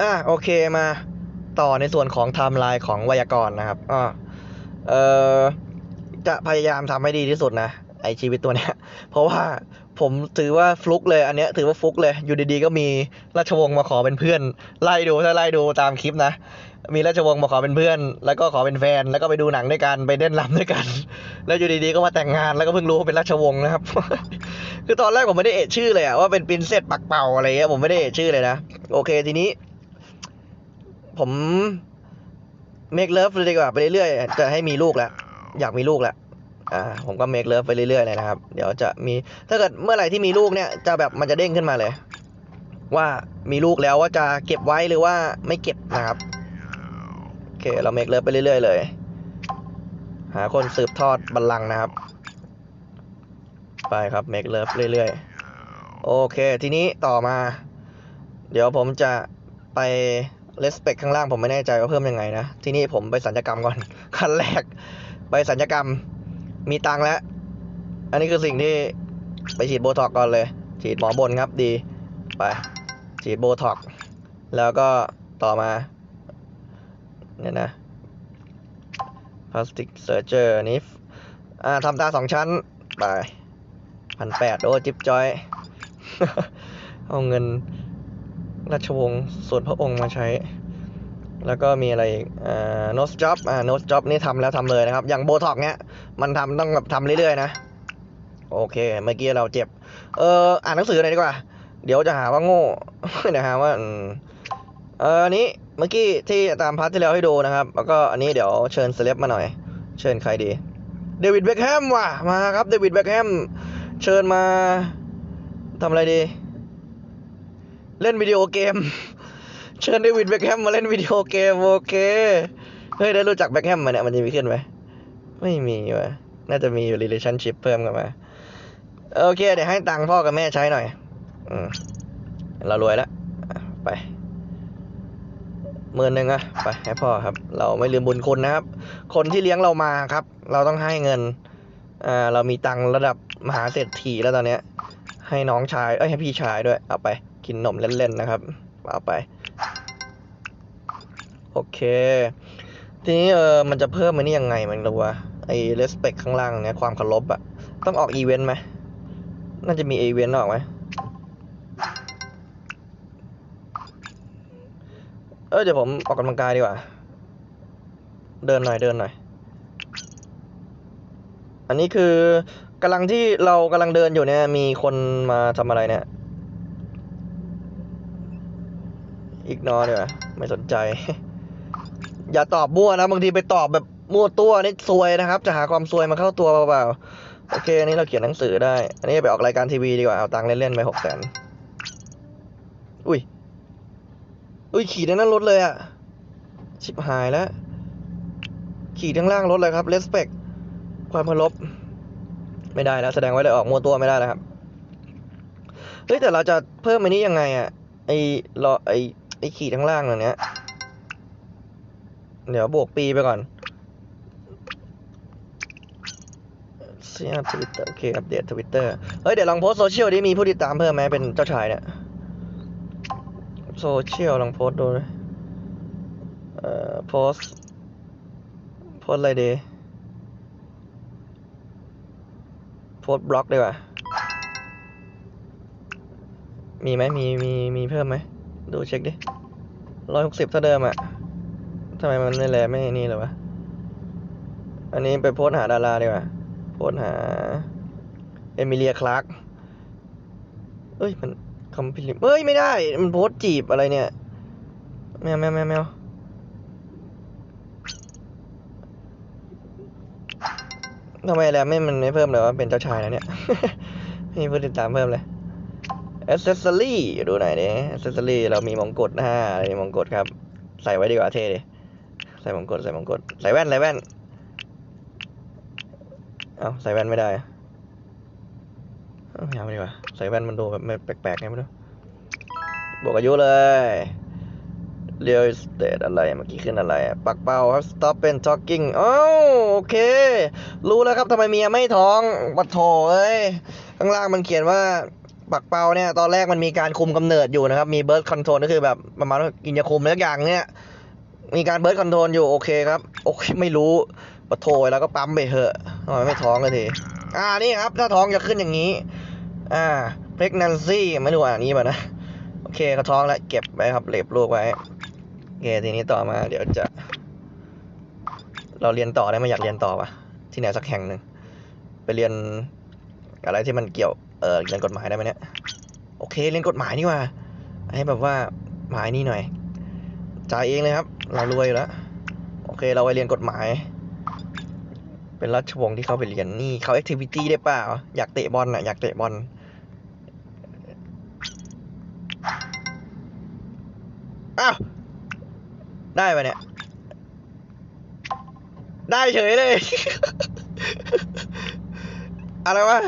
อะโอเคมาต่อในส่วนของไทม์ไลน์ของไวยากรณ์นะครับอ่าเออจะพยายามทำให้ดีที่สุดนะ ไอชีวิตตัวเนี้ย เพราะว่าผมถือว่าฟลุกเลย อันเนี้ยถือว่าฟลุกเลย อยู่ดีๆก็มีราชวงศ์มาขอเป็นเพื่อน ไล่ดูถ้าไล่ดูตามคลิปนะ มีราชวงศ์มาขอเป็นเพื่อน แล้วก็ขอเป็นแฟน แล้วก็ไปดูหนังด้วยกัน ไปเล่นรำด้วยกัน แล้วอยู่ดีๆก็มาแต่งงาน แล้วก็เพิ่งรู้ว่าเป็นราชวงศ์นะครับ คือตอนแรกผมไม่ได้เอะชื่อเลยอะว่าเป็นปรินเซสปักเป่าอะไรเงี้ย ผมไม่ได้เอะชื่อเลยนะ โอเคทีนี้ ผมเมคเลิฟเลยดีกว่าไปเรื่อยๆจะให้มีลูกแล้วอยากมีลูกแล้วอ่าผมก็เมคเลิฟไปเรื่อยๆเลยนะครับ เดี๋ยวจะมีถ้าเกิดเมื่อไหร่ที่มีลูกเนี่ยจะแบบมันจะเด้งขึ้นมาเลย ว่ามีลูกแล้วว่าจะเก็บไว้หรือว่าไม่เก็บนะครับโอเคเราเมคเลิฟไปเรื่อยๆเลย หาคนสืบทอดบัลลังก์นะครับ ไปครับเมคเลิฟเรื่อยๆโอเค ทีนี้ต่อมา เดี๋ยวผมจะไป เลสเปคข้างล่างผมไม่แน่ใจว่าเพิ่มยังไงนะ ที่นี่ผมไปสัญญกรรมก่อนขั้นแรก ไปสัญญกรรมมีตังแล้ว อันนี้คือสิ่งที่ไปฉีดโบท็อกก่อนเลย ฉีดหมอบนครับดี ไป ฉีดโบท็อกแล้วก็ต่อมา เนี่ยนะพลาสติกเซอร์เจอร์นี้อ่าทำตาสองชั้น ไปพันแปดโอ้ จิ๊บจอย เอาเงิน ราชวงศ์ส่วนพระองค์มาใช้ แล้วก็มีอะไรอีกอ่าโนสจ็อบอ่าโนสจ็อบนี่ทำแล้วทำเลยนะครับ อย่างโบท็อกเนี้ย มันทำต้องแบบทำเรื่อยๆนะ โอเค เมื่อกี้เราเจ็บ เอออ่านหนังสือหน่อยดีกว่า เดี๋ยวจะหาว่าโง่เดี๋ยวหาว่าเอออันนี้เมื่อกี้ที่ตามพาร์ทที่แล้วให้ดูนะครับ แล้วก็อันนี้เดี๋ยวเชิญเซเลบมาหน่อย เชิญใครดี เดวิดเบคแฮมว่ะ มาครับ เดวิดเบคแฮม เชิญมาทำอะไรดี เล่นวิดีโอเกม เชิญเดวิดเบคแฮมมาเล่นวิดีโอเกมโอเค เฮ้ย ได้รู้จักแบคแฮมมาเนี่ย มันจะมีขึ้นไหม ไม่มีวะน่าจะมีอยู่ relationship เพิ่มกันมา โอเค เดี๋ยวให้ตังค์พ่อกับแม่ใช้หน่อย อืม เรารวยแล้วอะไปหมื่นหนึ่งอะไปให้พ่อครับ เราไม่ลืมบุญคุณนะครับ คนที่เลี้ยงเรามาครับ เราต้องให้เงินอ่าเรามีตังค์ระดับมหาเศรษฐีแล้วตอนเนี้ย ให้น้องชาย เอ้ยให้พี่ชายด้วย เอาไป กินนมเล่นๆนะครับเอาไป โอเค ทีนี้เออมันจะเพิ่มมันนี่ยังไงมันรู้ว่าไอ้ respect ข้างล่างเนี้ยความเคารพอะต้องออกอีเวนต์ไหมน่าจะมีอีเวนต์ออกไหมเออเดี๋ยวผมออกกำลังกายดีกว่า เดินหน่อยเดินหน่อย อันนี้คือกำลังที่เรากำลังเดินอยู่เนี่ย มีคนมาทำอะไรเนี่ย อีกนอเดี๋ยวาไม่สนใจ อย่าตอบมั่วนะบางทีไปตอบแบบมั่วตัวนี่ซวยนะครับ จะหาความซวยมาเข้าตัวเปล่าๆโอเคอันนี้เราเขียนหนังสือได้ อันนี้ไปออกรายการทีวีดีกว่าเอาตังค์เล่นๆไปหกแสนอุ้ยอุ้ยขี่ในนั้นรถเลยอะชิบหายแล้ว ขี่ทั้างล่างรถเลยครับ respect ความเคารพไม่ได้แล้วแสดงไว้เลยออกมัวตัวไม่ได้แล้วครับเฮ้ยแต่เราจะเพิ่มอันนี้ยังไงอะไอ้รอไอ้ ไอ้ขี่ทั้างล่างอันเนี้ย เดี๋ยวบวกปีไปก่อนเสียทวิตเตอร์โอเค อัปเดตทวิตเตอร์เฮ้ย เดี๋ยวลองโพสโซเชียลดิมีผู้ติดตามเพิ่มไหมเป็นเจ้าชายเนี่ย โซเชียลลองโพสดูนะเอ่อโพสโพสอะไรดีโพสบล็อกดีกว่า มีไหมมีมีมีเพิ่มไหม ดูเช็คดิร้อยหกสิบเท่าเดิมอะทำไมมันไม่แลไม่นี่เลยวะ อันนี้ไปโพสหาดาราดีกว่า โพสหา เอมิเลียคลาร์กเอ้ย มันคอมพิลิมเอ้ย ไม่ได้ มันโพสจีบอะไรเนี่ย แมวแมวแมวแมวทำไมแล้วไม่มันไม่เพิ่มเลยวะ เป็นเจ้าชายแล้วเนี่ยไม่มีผู้ติดตามเพิ่มเลย อ c e s s o r y ดูหน่อยดิ a อ c e s s o r y เรามีมงกุฎนะฮะมีมงกุฎครับ ใส่ไว้ดีกว่าเท่ดิใส่มงกุฎใส่มงกุฎใส่แว่นใส่แว่นเอาใส่แว่นไม่ได้อะเอาไม่เอาดีกว่าใส่แว่นมันดูแบบแปลกๆไงไม่รู้บอกอายุเลยเรียลสเตทอะไรเมื่อกี้ขึ้นอะไรปักเป้าครับ stop and talking อ้าวโอเค รู้แล้วครับทำไมเมียไม่ท้องปัดโถเอ้ยข้างล่างมันเขียนว่า ปักเปาเนี่ยตอนแรกมันมีการคุมกำเนิดอยู่นะครับ มีเบิร์ดคอนโทรลก็คือแบบประมาณว่ากินยาคุมอะไรสักอย่างเนี่ยมีการเบิร์ดคอนโทรลอยู่โอเคครับ โอเคไม่รู้ปะโถยแล้วก็ปั๊มไปเถอะทำไมไม่ท้องเลยทีอ่านี่ครับ ถ้าท้องจะขึ้นอย่างนี้ อ่า pregnancy ไม่รู้อ่านนี้ป่ะนะ โอเคเขาท้องแล้วเก็บไว้ครับเล็บลูกไว้โอเคทีนี้ต่อมา เดี๋ยวจะ เราเรียนต่อได้ไหมอยากเรียนต่อปะที่ไหนสักแห่งหนึ่งไปเรียนอะไรที่มันเกี่ยว เออเรียนกฎหมายได้ไหมเนี่ย โอเคเรียนกฎหมายนี่ว่า ให้แบบว่าหมายนี่หน่อย จ่ายเองเลยครับ เรารวยแล้ว โอเคเราไปเรียนกฎหมาย เป็นราชวงศ์ที่เขาไปเรียนนี่เขาแอคทิวิตี้ได้เปล่า อยากเตะบอลน่ะ อยากเตะบอลอ้าว ได้ปะเนี่ย ได้เฉยเลย อะไรวะ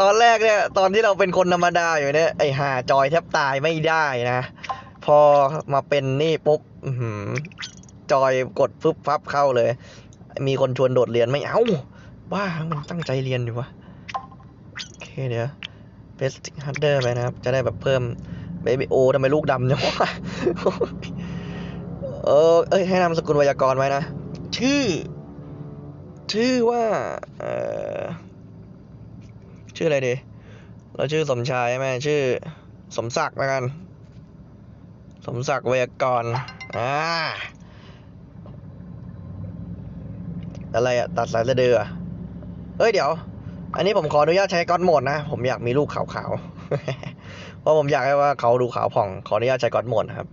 ตอนแรกเนี่ย ตอนที่เราเป็นคนธรรมดาอยู่เนี่ยไอ้ห่าจอยแทบตายไม่ได้นะ พอมาเป็นนี่ปุ๊บจอยกดฟึบฟับเข้าเลย มีคนชวนโดดเรียนไม่เอาบ้ามันตั้งใจเรียนอยู่วะโอเคเดี๋ยวเบสติกฮัตเดอร์ไปนะครับ จะได้แบบเพิ่มเบบี้โอทำไมลูกดำจังวะเออเอ้ย ให้นามสกุลวยากรไว้นะ ชื่อ ชื่อว่า เออ ชื่ออะไรดี เราชื่อสมชายใช่ไหมชื่อ สมศักดิ์แล้วกัน สมศักดิ์ไวยากรอ่าอะไรอะตัดสายสะดือเอ้ยเดี๋ยว อันนี้ผมขออนุญาตใช้ก้อนโหมดนะ ผมอยากมีลูกขาวๆ เพราะผมอยากให้ว่าเขาดูขาวผ่อง ขออนุญาตใช้ก้อนโหมดนะครับ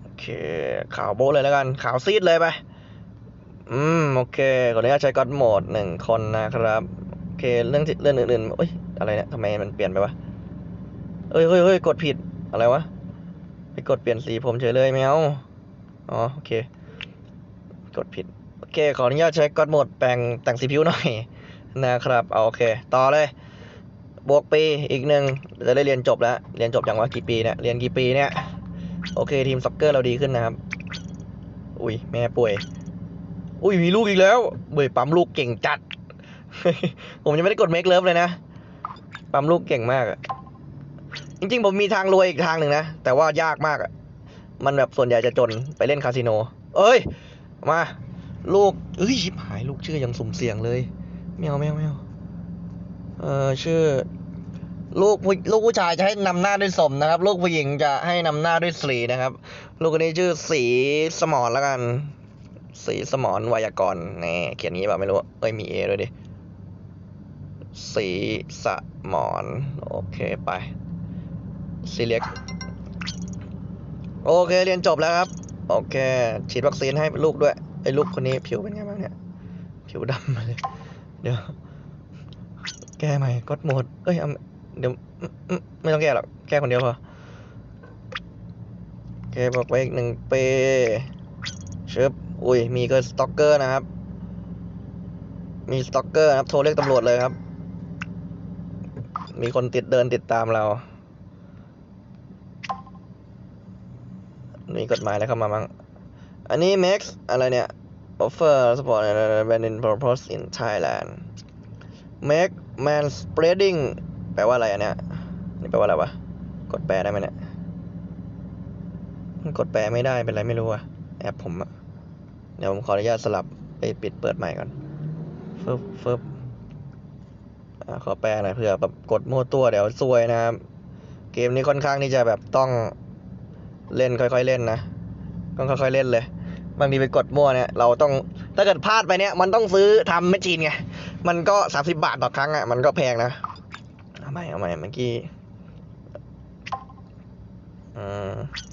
โอเคขาวโบเลยแล้วกัน ขาวซีดเลยไป อืม โอเคขออนุญาตใช้ก้อนโหมดหนึ่งคนนะครับ โอเค เรื่องที่เรื่องอื่นๆเอ้ย อะไรเนี่ยทำไมมันเปลี่ยนไปวะเอ้ยเฮ้ยเฮ้ยกดผิด อะไรวะ ไปกดเปลี่ยนสีผมเฉยเลยไม่เอาอ๋อ โอเค กดผิด โอเค ขออนุญาตใช้ก้อนโหมดแปลงแต่งสีผิวหน่อยนะครับเอาโอเค ต่อเลย บวกปีอีกหนึ่งจะได้เรียนจบแล้ว เรียนจบอย่างว่ากี่ปีเนี่ย เรียนกี่ปีเนี่ย โอเค ทีมซ็อกเกอร์เราดีขึ้นนะครับ อุ้ยแม่ป่วย อุ้ยมีลูกอีกแล้วเบื่อปั๊มลูกเก่งจัด ผมยังไม่ได้กดเมคเลิฟเลยนะ ปั๊มลูกเก่งมากอะจริงๆ ผมมีทางรวยอีกทางหนึ่งนะ แต่ว่ายากมากอะมันแบบส่วนใหญ่จะจนไปเล่นคาสิโน เอ้ย มา ลูกเอ้ยชิบหายลูกชื่อยังสุ่มเสี่ยงเลยไม่เอาไม่เอาไม่เอาเออชื่อ ลูกผู้ลูกผู้ชายจะให้นำหน้าด้วยสมนะครับ ลูกผู้หญิงจะให้นำหน้าด้วยสีนะครับ ลูกคนนี้ชื่อสีสมอนแล้วกัน สีสมอนไวยากรณ์แน่เขียนงี้แบบไม่รู้ เอ้ยมีเอด้วยดิ สีสมอนโอเคไปสีเล็กโอเคเรียนจบแล้วครับ โอเค ฉีดวัคซีนให้ลูกด้วย ไอ้ลูกคนนี้ผิวเป็นไงบ้างเนี่ย ผิวดำมาเลย เดี๋ยว แก้ใหม่กดโหมด เอ้ยเดี๋ยวอืมไม่ต้องแก้หรอก แก้คนเดียวพอโอเคบอกไปอีกหนึ่งเปเชิบ อุ้ย มีก็สต็อกเกอร์นะครับ มีสต็อกเกอร์นะครับ โทรเรียกตำรวจเลยครับ มีคนติดเดินติดตามเรา มีกฎหมายอะไรเข้ามาบ้างอันนี้ Max อะไรเนี่ย offer support and ban in purpose in Thailand make man spreading แปลว่าอะไรอันเนี้ยนี่แปลว่าอะไรวะ กดแปลได้ไหมเนี่ย กดแปลไม่ได้เป็นไรไม่รู้อะแอปผมอะ ดี๋ยวผมขออนุญาตสลับไปปิดเปิดใหม่ก่อนฟึบฟึบขอแปลหน่อยเผื่อแบบกดมั่วตัวเดี๋ยวซวยนะครับ เกมนี้ค่อนข้างที่จะแบบต้องเล่นค่อยๆเล่นนะต้องค่อยๆเล่นเลยบางทีไปกดมั่วเนี่ยเราต้องถ้าเกิดพลาดไปเนี่ย มันต้องซื้อทำแมชชีนไง มันก็สามสิบาทต่อครั้งอะมันก็แพงนะเอาใหม่เอาใหม่เมื่อกี้อืมโอ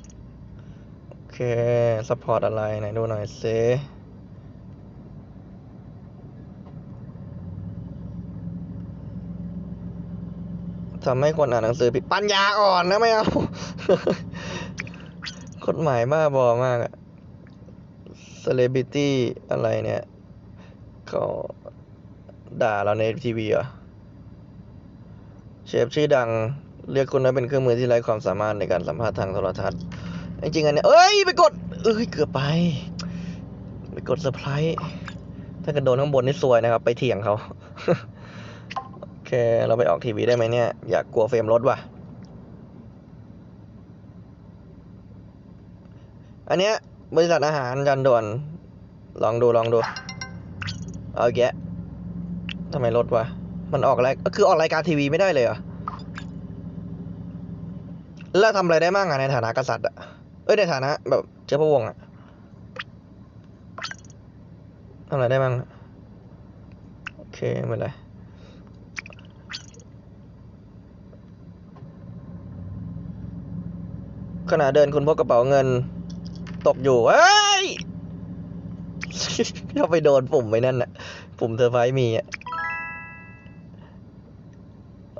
เคสปอร์ตอะไร ไหนดูหน่อยซิทำให้คนอ่านหนังสือผิดปัญญาอ่อนนะไม่เอากฎหมายบ้าบอมากอะเซเลบริตี้อะไรเนี่ยเขาด่าเราในทีวีเหรอเชฟชื่อดังเรียกคุณว่าเป็นเครื่องมือที่ไร้ความสามารถในการสัมภาษณ์ทางโทรทัศน์ จริงๆอันเนี้ยเอ้ยไปกด เอ้ยเกือบไป ไปกดเซอร์ไพรส์ถ้ากิดโดนข้างบนนี่ซวยนะครับ ไปเถียงเขา โอเค เราไปออกทีวีได้ไหมเนี่ย อยากกลัวเฟรมรถว่ะ อันเนี้ย บริษัทอาหารจันด่วน ลองดูลองดู เอาอีกแกะทำไมรถวะ มันออกอะไรก็คือออกรายการทีวีไม่ได้เลยเหรอ แล้วทำอะไรได้บ้างอะในฐานะกษัตริย์อะ อ้ยในฐานะ แบบเจ้าพระวงอะทำอะไรได้บ้างอะโอเคไม่เป็นไรขณะเดินคุณพบกระเป๋าเงิน ตกอยู่เฮ้ยเข้าไปโดนปุ่มไว้นั่นน่ะ ปุ่มเธอร์ไฟมีอะ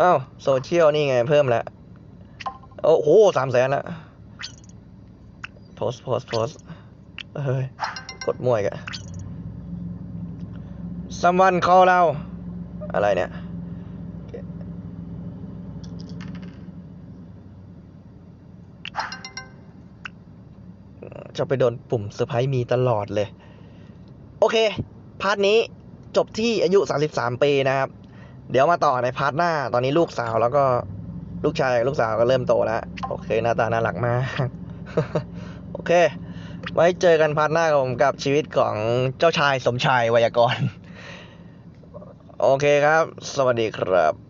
อ้าวโซเชียลนี่ไงเพิ่มแล้ว โอ้โหสามแสนละ โพสโพสโพสเฮ้ย กดมั่วอีกะซัมวัน call เรา อะไรเนี่ย จะไปโดนปุ่มเซอร์ไพรส์มีตลอดเลย โอเค พาร์ทนี้จบที่อายุ 33 ปีนะครับ เดี๋ยวมาต่อในพาร์ทหน้า ตอนนี้ลูกสาวแล้วก็ลูกชาย ลูกสาวก็เริ่มโตแล้ว โอเค หน้าตาน่ารักมาก โอเค ไว้เจอกันพาร์ทหน้ากับผมกับชีวิตของเจ้าชายสมชายไวยากร โอเคครับ สวัสดีครับ